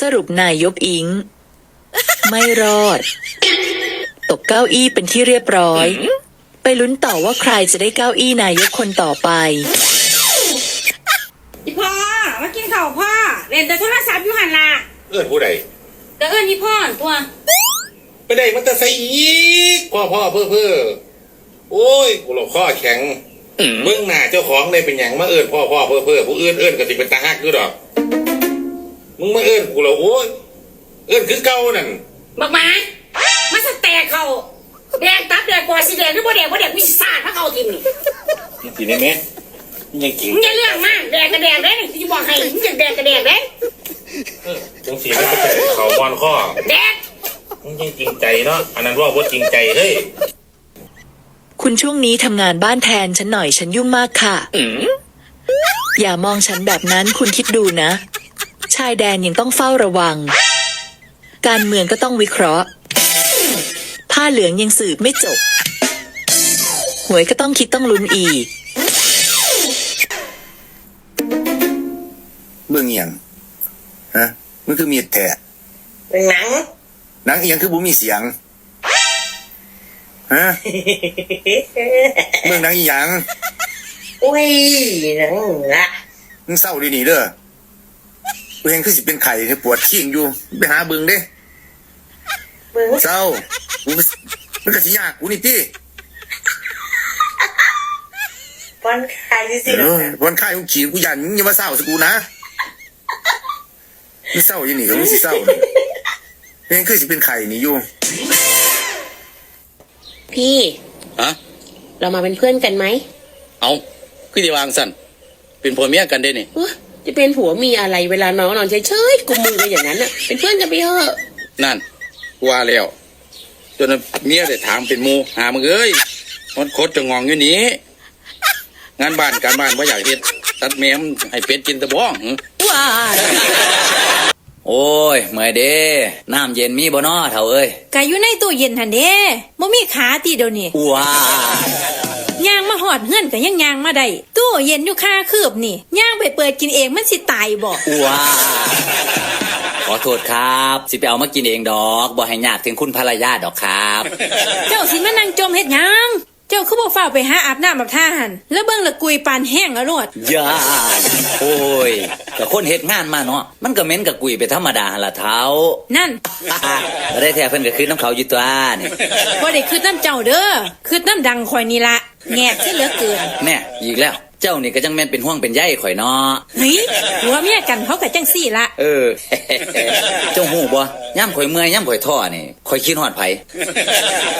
สรุปนายยกอิง ไม่รอด ตกเก้าอี้เป็นที่เรียบร้อย ไปลุ้นต่อว่าใครจะได้เก้าอี้นายกคนต่อไป อีพ่อมากินข้าวพ่อเล่นแต่โทรศัพท์อยู่หันละเอื้อนผู้ใดแต่เอิ้นอีพ่อหั่นตัว ไปได้มันจะใส่อีกพ่อพ่อเพื่อเพื่อโอ้ยกูหลอกข้อแข็งมึงหน่าเจ้าของเลยเป็นอย่างมาเอื้อนพ่อพ่อเพื่อเพื่อผู้อื่นเอื้อนก็สิเป็นตาฮักอยู่ดอก มึงมาเอื้อนกูเหรอโอ้ยเอื้อนคือเก่านั่นบักหมามาสแตกเขาแดงตับแดงกว่าสีแดงหรือบ่แดงบ่แดงมีสาดพระเขาทิมนี่มึงกินได้ไหมมึงยังกินมึงอย่าเรื่องมากแดงกระแดงเด้ที่บอกให้มึงจะแดงกระแดงเด้จังสีมันก็จะเขามอนข้อแดงมึงยังจริงใจเนาะอันนั้นว่าว่าจริงใจเฮ้ยคุณช่วงนี้ทำงานบ้านแทนฉันหน่อยฉันยุ่งมากค่ะอย่ามองฉันแบบนั้นคุณคิดดูนะ ชายแดนยังต้องเฝ้าระวัง การเมืองก็ต้องวิเคราะห์ ผ้าเหลืองยังสืบไม่จบ หวยก็ต้องคิดต้องลุ้นอีก เบิ่งเอียงฮะมันคือมีดแท้เป็นหนังหนังเอียงคือบ่มีเสียงฮะเบิ่งหนังอีหยังอุ้ยหนังละมึงเศร้าดีนี่เด้อกู เห็นคือสิเป็นไข่ปวดขี้งอยู่ ไปหาเบิ่งเด้มึงเศร้ากูก็มันก็สิยากกูนี่ติฟันคายสิสิเออวันไข้กูขี้กูยันมึงอย่ามาเศร้าสิกูนะมึงเศร้าอีนี่ก็มึงสิเศร้านี่เห็นคือสิเป็นไข่นี่อยู่พี่ฮะเรามาเป็นเพื่อนกันไหมเอาคือดีวางสั่นเป็นผัวเมียกันเด้นี่ อุ๊ย จะเป็นผัวมีอะไรเวลาน้องนอนเฉยๆกุมมือกันอย่างนั้นน่ะเป็นเพื่อนกันไปเถอะนั่นว่าแล้วจนเมียได้ถามเป็นหมูหามึงเอ้ยมันโคตรจะงองอยู่นี้งานบ้านการบ้านว่าอยากเฮ็ดตัดแมมให้เป็ดกินแตะบ้องหึว้ายโอ้ยเมื่อยเด้น้ำเย็นมีบ่นอเถ่าเอ้ยกะอยู่ในตู้เย็นหันเด้บ่มีขาตีเดี๋ยวนี้ว้าย่างมาหอดเฮือนก็ยังย่างมาได้ตู้เย็นอยู่ค่าคืบนี่ย่างไปเปิดกินเองมันสิตายบ่ว้าขอโทษครับ สิไปเอามากินเองดอกบ่ให้ยากถึงคุณภรรยาดอกครับ เจ้าสิมานั่งจมเฮ็ดหยังเจ้าคือบ่ฟ้าวไปหาอาบน้ำอาบท่าหันแล้วเบิ่งละกุยปานแห้งอะโลดย่าโอ้ยแต่คนเฮ็ดงานมาเนาะมันก็เหม็นกับกุยไปธรรมดาหั่นละเท้า นั่นแล้วได้แท้เพิ่นก็คือน้ำเขาอยู่ตัวนี่บ่ได้คืดน้ำเจ้าเด้อคืดน้ำดังข่อยนี่ละ แงกที่เหลือเกินแน่อีกแล้ว เจ้านี่ก็จังแม่นเป็นห่วงเป็นใยข่อยเนาะเฮ้ยหัวเมียกันเขาก็จังซี่ละเออ เจ้าหูบ่ย่ำข่อยเมื่อยย่ำข่อยท่อนี่ข่อยคิดฮอดไผ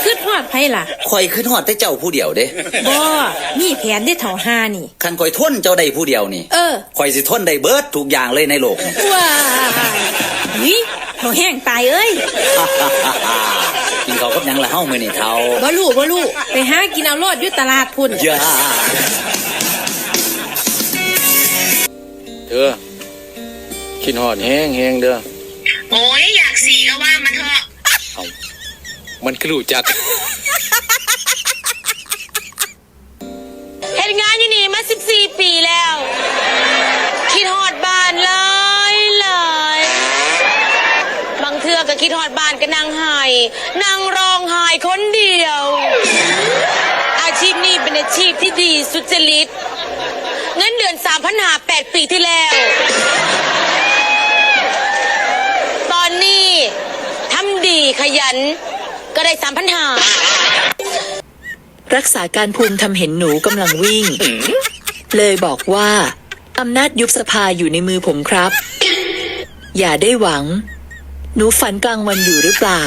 คืดฮอดไผล่ะข่อยคิดฮอดแต่เจ้าผู้เดียวเด้บ่มีแผนได้เท่าหานี่ คันข่อยทนเจ้าได้ผู้เดียวนี่ เออข่อยสิทนได้เบิดทุกอย่างเลยในโลกนี่ว้ายนี่เขาแห้งตายเอ้ย กินเขาวกับหยังละเฮ้ามื้อนี่เท่าบ่รู้บ่รู้ไปหากินเอารอดอยู่ตลาดพุ่น อย่าเธอคิดฮอดแห้งแห้งเด้อโอ้ยอยากสีก็ว่ามันเถอะมันคือรู้จัก เฮ็ดงานอยู่นี่มา 14 ปีแล้ว คิดฮอดบ้านหลายหลายบางเทื่อ ก็คิดฮอดบ้านก็นั่งไห้นั่งร้องไห้คนเดียว อาชีพนี้เป็นอาชีพที่ดีสุจริต เงินเดือน3 0 0หา8ปีที่แล้ว ตอนนี้ทำดีขยัน ก็ได้3 0 0หารักษาการภูมิทำเห็นหนูกำลังวิ่ง เลยบอกว่าอำนาจยุบสภาอยู่ในมือผมครับ อย่าได้หวัง หนูฝันกลางวันอยู่หรือเปล่า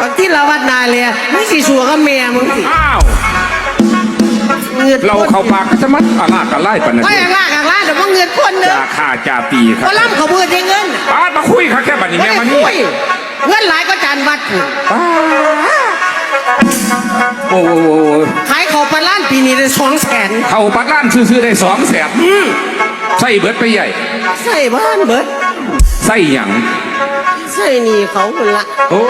บางที่เราวัดนายเลยอะไม่สิสัวก็เมียมึงสิอ้าว เงินเราเข้าปากก็จะมัดอาลากกันไล่ปานนั้นไม่อยากลากอยากลากแต่ว่าเงินคนเนอะจ่าข่าจ่าปีครับเขาล่ำเขาเบื่อได้เงินป้าดมาคุยค่ะแค่บัดนี้ไม่แม่ได้มานี่คุยเงินหลายก็จานวัดอยู่ป้าดโอ้โหขายของปลาล้านปีนี้ได้สองแสนเข้าปัดล้านซื้อๆได้สองแสนใส่เบิดไปใหญ่ ใส่บ้านเบิด ใส่หยังใส่หนี่เขาคนละโอ้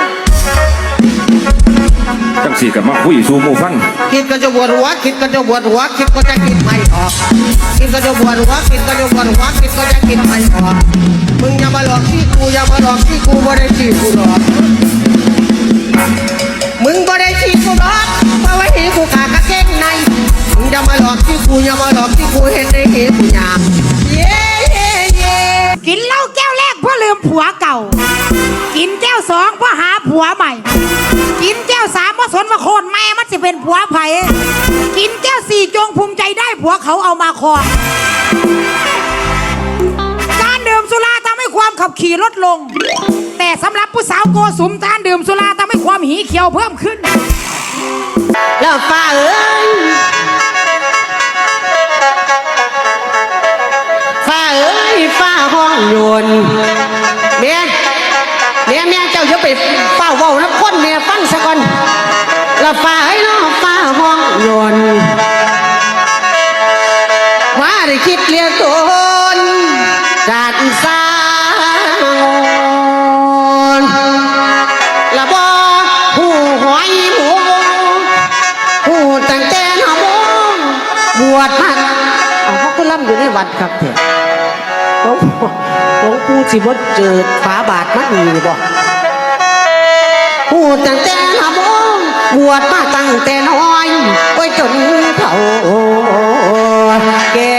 จังสี่กับมาคุยสู่หมู่ฟังคิดก็จะปวดหัวคิดก็จะปวดหัวคิดก็จะคิดไม่ออกคิดก็จะปวดหัวคิดก็จะปวดหัวคิดก็จะคิดไม่ออกมึงอย่ามาหลอกที่กูอย่ามาหลอกที่กูบ่ได้ที่กูหรอกมึงบ่ได้ที่กูหรอกเพราะว่าเห็นกูขากระเกงในมึงอย่ามาหลอกที่กูอย่ามาหลอกที่กูเห็นในเห็นกูหยาบเย้เย้เย้กินเหล้าแก้วแรกเพื่อลืมผัวเก่า กินแก้วสองเพื่อหาผัวใหม่ กินแก้วสามเพื่อสนว่าโคนแม่มันจะเป็นผัวไผ่กินแก้วสี่จงภูมิใจได้ผัวเขาเอามาคองการดื่มสุราทำให้ความขับขี่ลดลง แต่สำหรับผู้สาวโกสุมการดื่มสุราทำให้ความหีเขียวเพิ่มขึ้น แล้วฟ้าเอ้ย งโยนเมียเมียเมียเจ้าจะไปเฝ้าเว้าน้ำข้นเมียฟังซะก่อนล้วฟ้าเอ้ยเนาะฟ้าห้องโยนว่าได้คิดเลี้ยงตนจาดสางละบอผู้หอยหมูพูดตั้งแต่หนโมบวชมาเอาเขาก็ล่ำอยู่ในวัดครับเถอะ หลวงพ่อหลวงปู่สิบดเจอฝาบาทมันมีบ่พูดตั้งแต่หนโมงบวชมาตั้งแต่น้อยโอ้จนเฒ่าแก่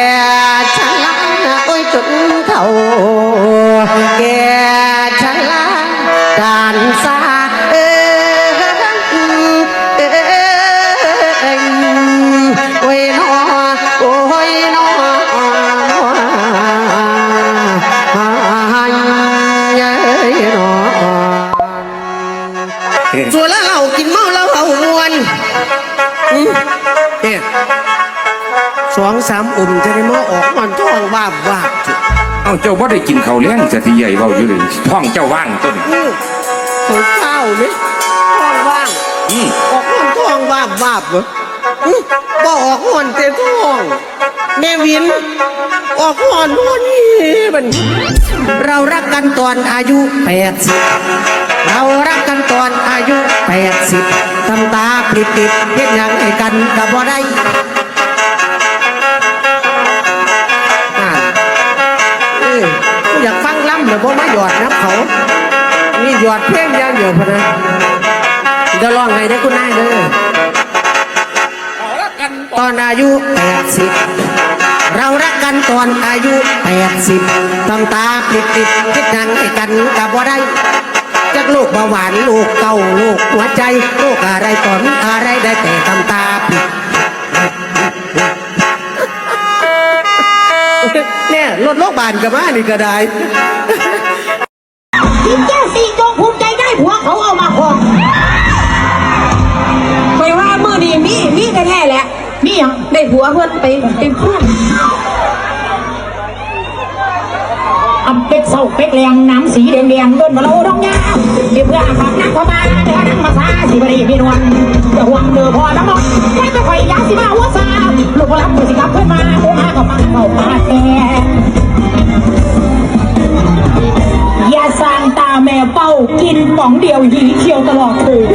ส่วนแล้วเรากินเมาแล้วเรามวนอืมเนี่ยสองสามอุ่มจะได้มาออกมันท้องบ้าบวาบเอาเจ้าบ่ได้กินข้าวเลี้ยงสติใหญ่เบาอยู่เลยท้องเจ้าว่างต้นอืมของข้าวเนี่ยท้องว่างอืมออกมันท้องบ้าบวาบเหรออืมบออกหอนเต็ท้องแม่วิน ออกหอนหอนนี่มันเรารักกันตอนอายุแปดสิบ เรารักกันตอนอายุแปดสิบทำตาปริบปิดเห็นอย่างให้กันกับบ่ได้อ่าเอ้ยกูอยากฟังล่ำหรือบ่มาหยอดน้ำเขานี่หยอดเพียงย่างเดียวพอนะเดี๋ยวลองให้ได้คุณนายเด้อตอนอายุแปดสิบเรารักกันตอนอายุแปดสิบทำตาปิดปิดคิดหนังให้กันกับว่าได้ จากโรคเบาหวานโรคเก่าโรคหัวใจโรคอะไรตอนอะไรได้แต่ทำตาปิดเนี่ยรถโรคบาลกับมานี่ก็ได้กินแก้วสี่จงภูมิใจได้ผัวเขาเอามาครองไปว่ามือนี่มีมีแท้ๆแหละมีหยังได้ผัวเพื่อนไปเป็นเพื่อนอำ เป็ดเศร้าเป็ดแรงน้ำสีแดงๆเดินมาเราต้องยาวเดี๋ยวเพื่ออาบน้ำเข้ามาเดี๋ยวนั่งมาซาสิบรีพี่นวลเดี๋ยวห่วงเดือพอน้ำมันไม่จะคอยยาสิมาหัวซาลูกรับมือสิกลับขึ้นมาโอ้มาก็มาเข้ามาแก่ยาสางตาแม่เป้ากินป๋องเดียวหีเขียวตลอดคืน